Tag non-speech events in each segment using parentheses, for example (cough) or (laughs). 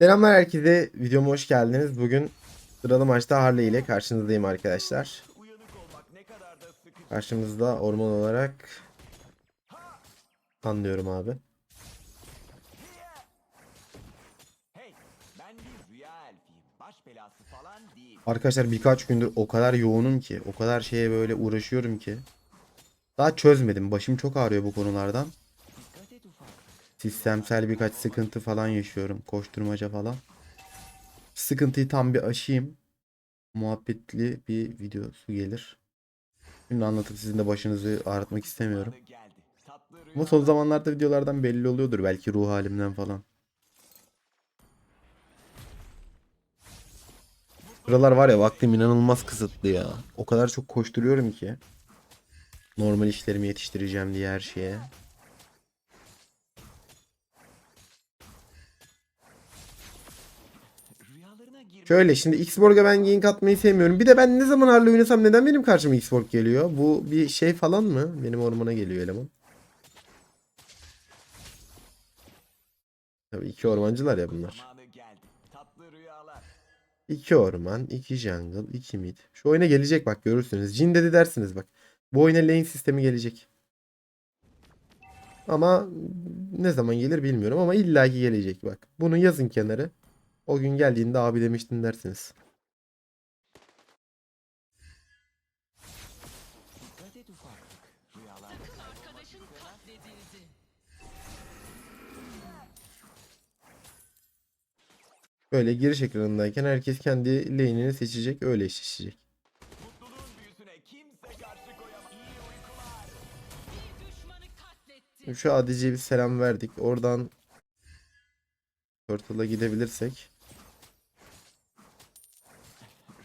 Selamlar herkese. Videoma hoş geldiniz. Bugün sıralı maçta Harley ile karşınızdayım arkadaşlar. Karşımızda orman olarak anlıyorum abi. Arkadaşlar birkaç gündür o kadar yoğunum ki, o kadar şeye böyle uğraşıyorum ki. Daha çözmedim. Başım çok ağrıyor bu konulardan. Sistemsel birkaç sıkıntı falan yaşıyorum. Koşturmaca falan. Sıkıntıyı tam bir aşayım. Muhabbetli bir videosu gelir. Şimdi anlatıp sizin de başınızı ağrıtmak istemiyorum. Ama son zamanlarda videolardan belli oluyordur belki ruh halimden falan. Buralar var ya vaktim inanılmaz kısıtlı ya. O kadar çok koşturuyorum ki. Normal işlerimi yetiştireceğim diye her şeye. Şöyle şimdi Xborg'a ben gank atmayı sevmiyorum. Bir de ben ne zaman Harley oynasam neden benim karşıma Xborg geliyor? Bu bir şey falan mı? Benim ormana geliyor eleman. Tabii iki ormancılar ya bunlar. İki orman, iki jungle, iki mid. Şu oyuna gelecek bak görürsünüz. Jin dedi dersiniz bak. Bu oyuna lane sistemi gelecek. Ama ne zaman gelir bilmiyorum ama illaki gelecek bak. Bunu yazın kenara. O gün geldiğinde abi demiştin dersiniz. Böyle giriş ekranındayken herkes kendi lane'ini seçecek öyle eşleşecek. Şu ADC'ye bir selam verdik. Oradan Turtle'a gidebilirsek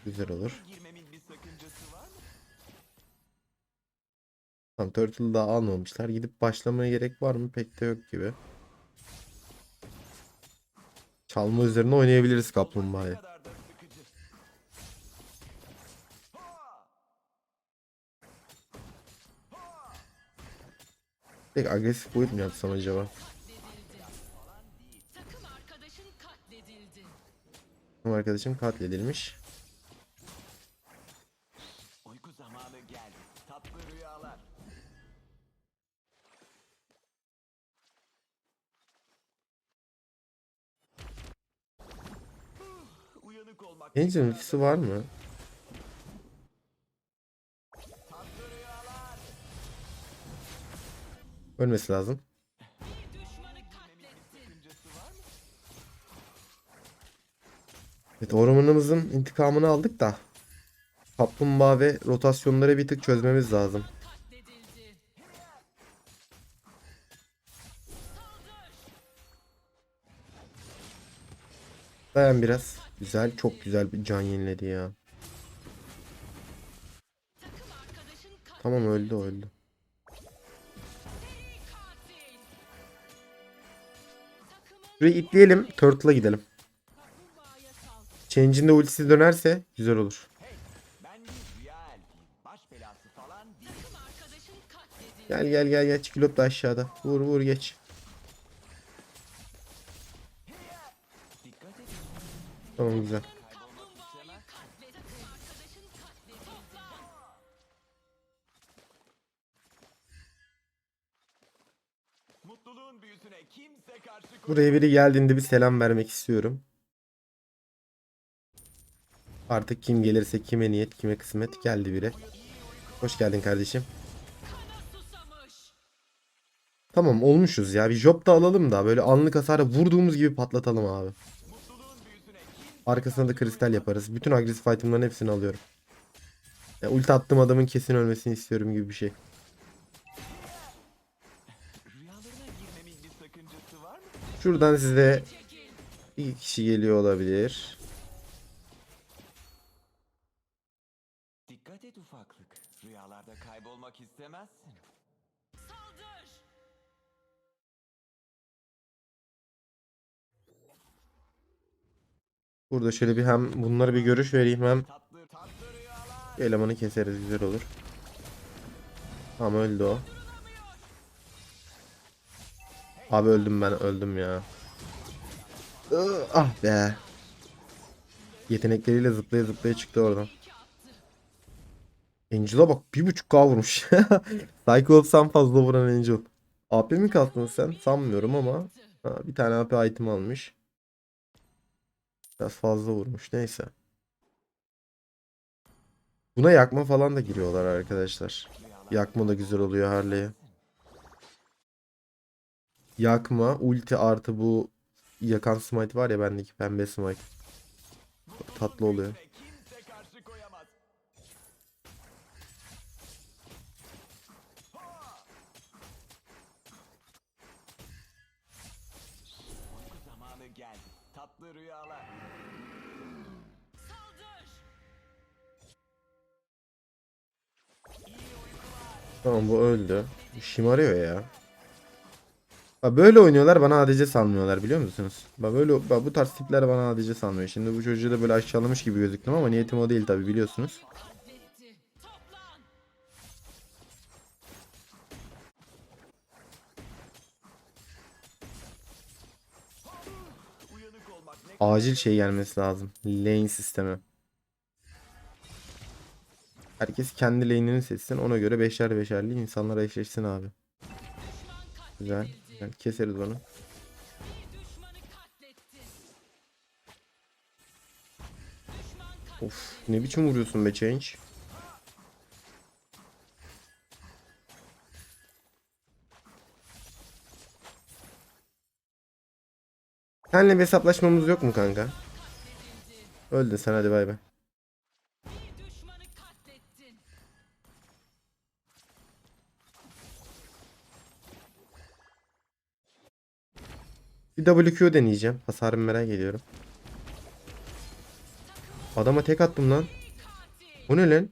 güzel olur. Tamam Turtle'ı daha almamışlar. Gidip başlamaya gerek var mı? Pek de yok gibi. Çalma üzerine oynayabiliriz Kaplumbağa'yı. Pek agresif boyut mu yapsam acaba? Arkadaşım katledilmiş. Uyku zamanı geldi. Tatlı rüyalar. Ultisi da var mı? Ölmesi lazım. Evet ormanımızın intikamını aldık da. Kaplumbağa ve rotasyonları bir tık çözmemiz lazım. Dayan biraz. Güzel. Çok güzel bir can yeniledi ya. Tamam öldü öldü. Şurayı itleyelim. Turtle'a gidelim. Change'in de ultisi dönerse güzel olur. Gel gel gel gel. Çikilot da aşağıda. Vur vur geç. Dikkat et. Tamam güzel. Kaplumbağayı katledildi. Takım arkadaşın katledildi. Toplan. Mutluluğun büyüsüne kimse karşı koyamaz. Buraya biri geldiğinde bir selam vermek istiyorum. Artık kim gelirse kime niyet kime kısmet geldi biri. Hoş geldin kardeşim. Tamam olmuşuz ya. Bir job da alalım da böyle anlık hasara vurduğumuz gibi patlatalım abi. Arkasına da kristal yaparız. Bütün agresif itemların hepsini alıyorum. Ya, ulti attığım adamın kesin ölmesini istiyorum gibi bir şey. Şuradan size bir kişi geliyor olabilir. Dikkat et ufaklık. Rüyalarda kaybolmak istemezsin. Burada şöyle bir hem bunları bir görüş vereyim hem elemanı keseriz güzel olur. Tamam öldü o. Abi öldüm ben öldüm ya. Ah be. Yetenekleriyle zıplaya zıplaya çıktı oradan. Angel'a bak 1.5k vurmuş. (laughs) Cyclops'tan fazla vuran Angel. AP mi kastın sen? Sanmıyorum ama. Ha, bir tane AP item almış. Biraz fazla vurmuş. Neyse. Buna yakma falan da giriyorlar arkadaşlar. Yakma da güzel oluyor Harley'e. Yakma, ulti artı bu yakan smite var ya bendeki pembe smite. Tatlı oluyor. Tamam bu öldü. Şımarıyor ya. Bak böyle oynuyorlar bana ADC sanmıyorlar biliyor musunuz? Bak böyle bak bu tarz tipler bana ADC sanmıyor. Şimdi bu çocuğu da böyle aşağılamış gibi gözüktüm ama niyetim o değil tabi biliyorsunuz. Acil şey gelmesi lazım. Lane sistemi. Herkes kendi lane'ini seçsin. Ona göre beşer beşerli insanlar eşleşsin abi. Güzel. güzel. Keseriz onu. Of ne biçim vuruyorsun be Change. Seninle bir hesaplaşmamız yok mu kanka? Öldün sen hadi bay bay. Bir WQ deneyeceğim. Hasarımı merak ediyorum. Adama tek attım lan. O ne lan?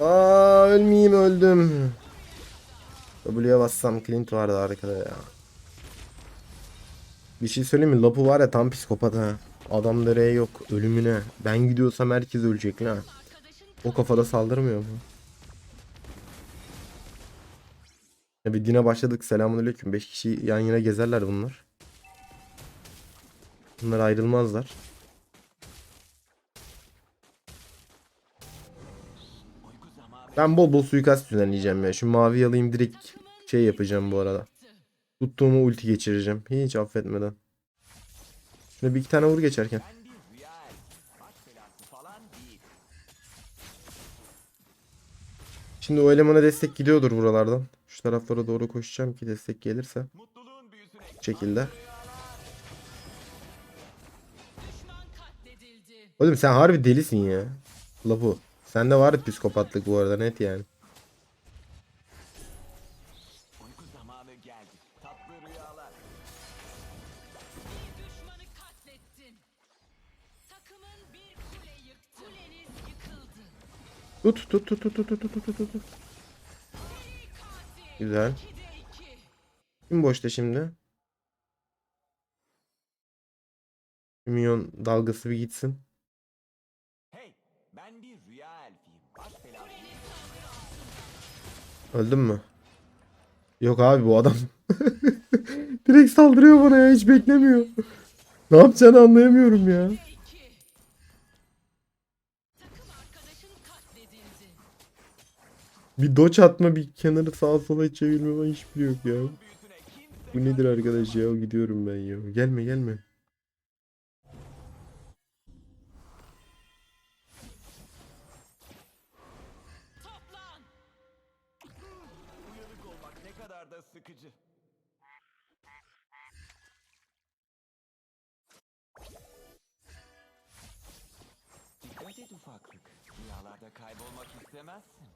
Aa ölmeyeyim öldüm. W'ye bassam Clint vardı arkada ya. Bir şey söyleyeyim mi? Lapu var ya tam psikopat ha. Adam nereye yok ölümüne. Ben gidiyorsam herkes ölecek lan. O kafada saldırmıyor mu? Ya bir dine başladık. Selamünaleyküm. 5 kişi yan yana gezerler bunlar. Bunlar ayrılmazlar. Ben bol bol suikast düzenleyeceğim ya. Şu mavi alayım direkt şey yapacağım bu arada. Tuttuğumu ulti geçireceğim. Hiç affetmeden. Şuna bir iki tane vur geçerken. Şimdi o elemana destek gidiyordur buralardan. Şu taraflara doğru koşacağım ki destek gelirse. Bu şekilde. Oğlum sen harbi delisin ya. Lapu. Sende var psikopatlık bu arada net yani. Uyku zamanı geldi. Tatlı rüyalar. Bir düşmanı katlettin. Takımın bir kule yıktı. Kuleniz yıkıldı. Tut tut tut tut tut tut tut tut tut. Güzel. 2'de 2. Kim boşta şimdi? Milyon dalgası bir gitsin. Öldün mü? Yok abi bu adam. (laughs) Direkt saldırıyor bana ya hiç beklemiyor. Ne yapacağını anlayamıyorum ya. 2. Takım arkadaşın katledildi. Bir doç atma bir kenarı sağa sola çevirme falan hiçbir yok ya. Bu nedir arkadaş ya gidiyorum ben ya. Gelme gelme. Kadar da sıkıcı. Dikkat et ufaklık. Rüyalarda kaybolmak istemezsin.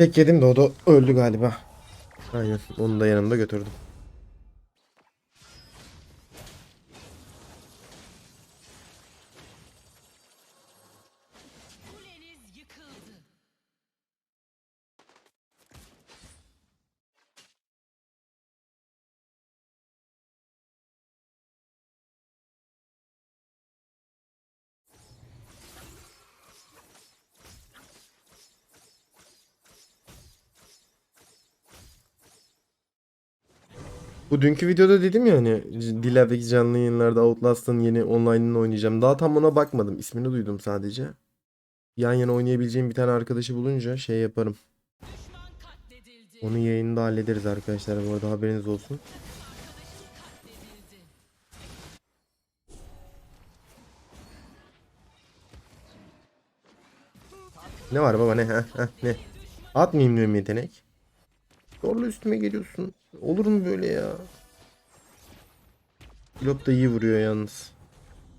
Tek yedim de o da öldü galiba. Aynen onu da yanımda götürdüm. Bu dünkü videoda dedim ya hani Diller'deki canlı yayınlarda Outlast'ın yeni online'ını oynayacağım. Daha tam ona bakmadım. İsmini duydum sadece. Yan yana oynayabileceğim bir tane arkadaşı bulunca şey yaparım. Onu yayında hallederiz arkadaşlar. Bu arada haberiniz olsun. Ne var baba ne ha ha ne? Atmayayım diyorum yetenek. Zorla üstüme geliyorsun. Olur mu böyle ya? Pilot da iyi vuruyor yalnız.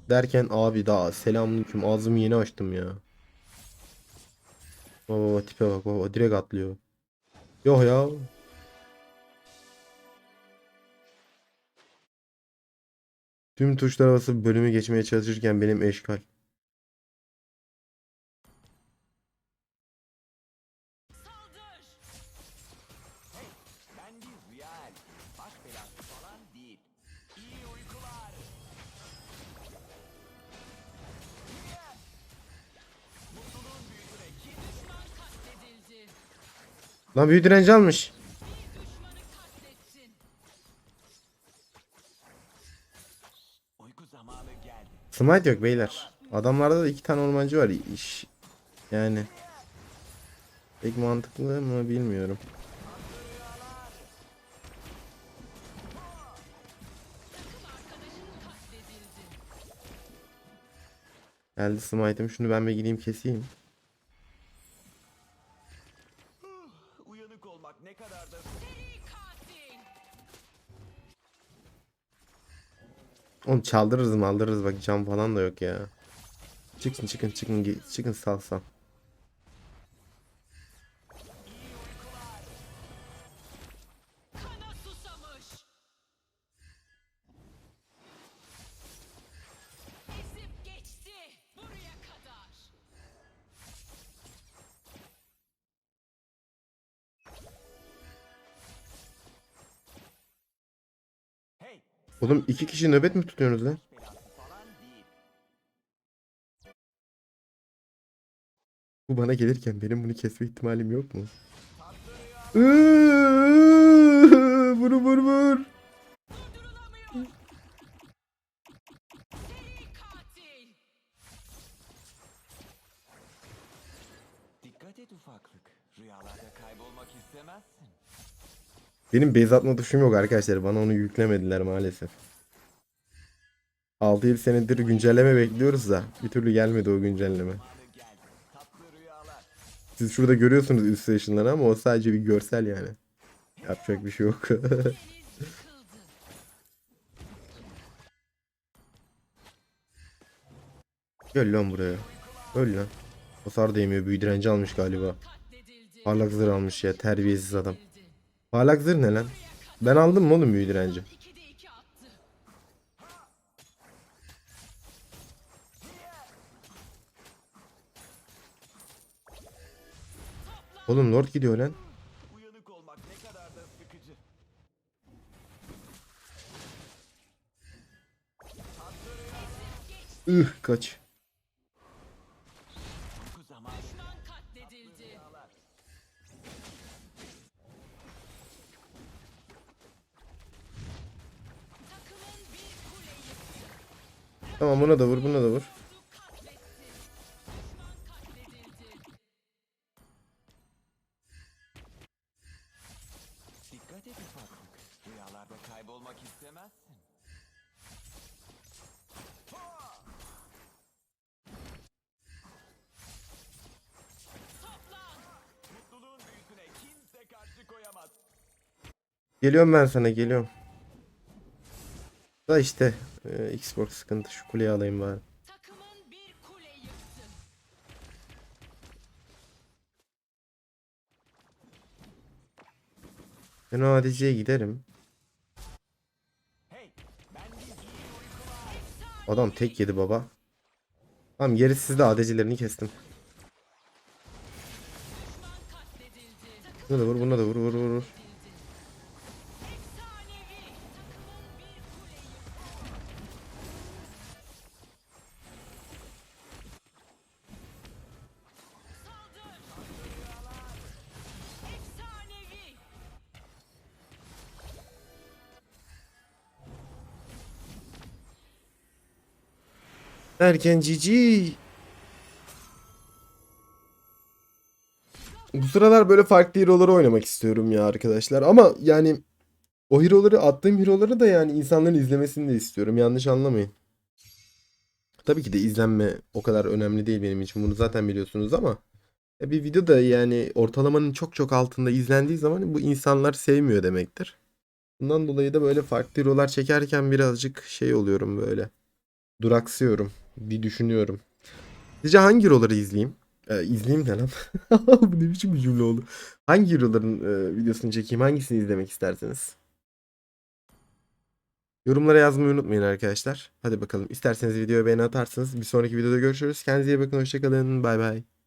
Derken abi daha selamünaleyküm ağzımı yeni açtım ya. Baba baba tipe bak baba direkt atlıyor. Yok ya. Tüm tuşlara basıp bölümü geçmeye çalışırken benim eşkal. Lan büyü direnci almış. Smite yok beyler. Adamlarda da iki tane ormancı var. İş yani pek mantıklı mı bilmiyorum. Geldi Smite'ım. Şunu ben bir gideyim keseyim. Uyanık olmak ne kadar da Seri katil. Oğlum çaldırırız mı aldırırız bak cam falan da yok ya. Çıkın çıkın çıkın çıkın sal Oğlum iki kişi nöbet mi tutuyorsunuz lan? Bu bana gelirken benim bunu kesme ihtimalim yok mu? Vur vur vur. Dikkat et ufaklık. Rüyalarda kaybolmak istemezsin. Benim base atma tuşum yok arkadaşlar. Bana onu yüklemediler maalesef. 6-7 senedir güncelleme bekliyoruz da bir türlü gelmedi o güncelleme. Siz şurada görüyorsunuz üst station'ları ama o sadece bir görsel yani. Yapacak bir şey yok. (laughs) Gel lan buraya. Öl lan. Hasar değmiyor. Büyü direnci almış galiba. Parlak zırh almış ya. Terbiyesiz adam. Parlak zırh ne lan? Ben aldım mı oğlum büyü direnci? 2'de 2 attı. Oğlum Lord gidiyor lan. Ih kaç. Tamam buna da vur buna da vur. Geliyorum ben sana geliyorum. Da işte e, Xbox sıkıntı şu kuleyi alayım bari. Ben o ADC'ye giderim. Adam tek yedi baba. Tamam gerisi sizde ADC'lerini kestim. Buna da vur buna da vur vur vur. Derken cici. Bu sıralar böyle farklı hero'ları oynamak istiyorum ya arkadaşlar. Ama yani o hero'ları attığım hero'ları da yani insanların izlemesini de istiyorum. Yanlış anlamayın. Tabii ki de izlenme o kadar önemli değil benim için. Bunu zaten biliyorsunuz ama ya bir video da yani ortalamanın çok çok altında izlendiği zaman bu insanlar sevmiyor demektir. Bundan dolayı da böyle farklı hero'lar çekerken birazcık şey oluyorum böyle. Duraksıyorum. Bir düşünüyorum. Sizce hangi hero'ları izleyeyim? Ee, izleyeyim de lan. (laughs) Bu ne biçim bir cümle oldu. Hangi hero'ların e, videosunu çekeyim? Hangisini izlemek isterseniz? Yorumlara yazmayı unutmayın arkadaşlar. Hadi bakalım. İsterseniz videoya beğeni atarsınız. Bir sonraki videoda görüşürüz. Kendinize iyi bakın. Hoşçakalın. Bay bay.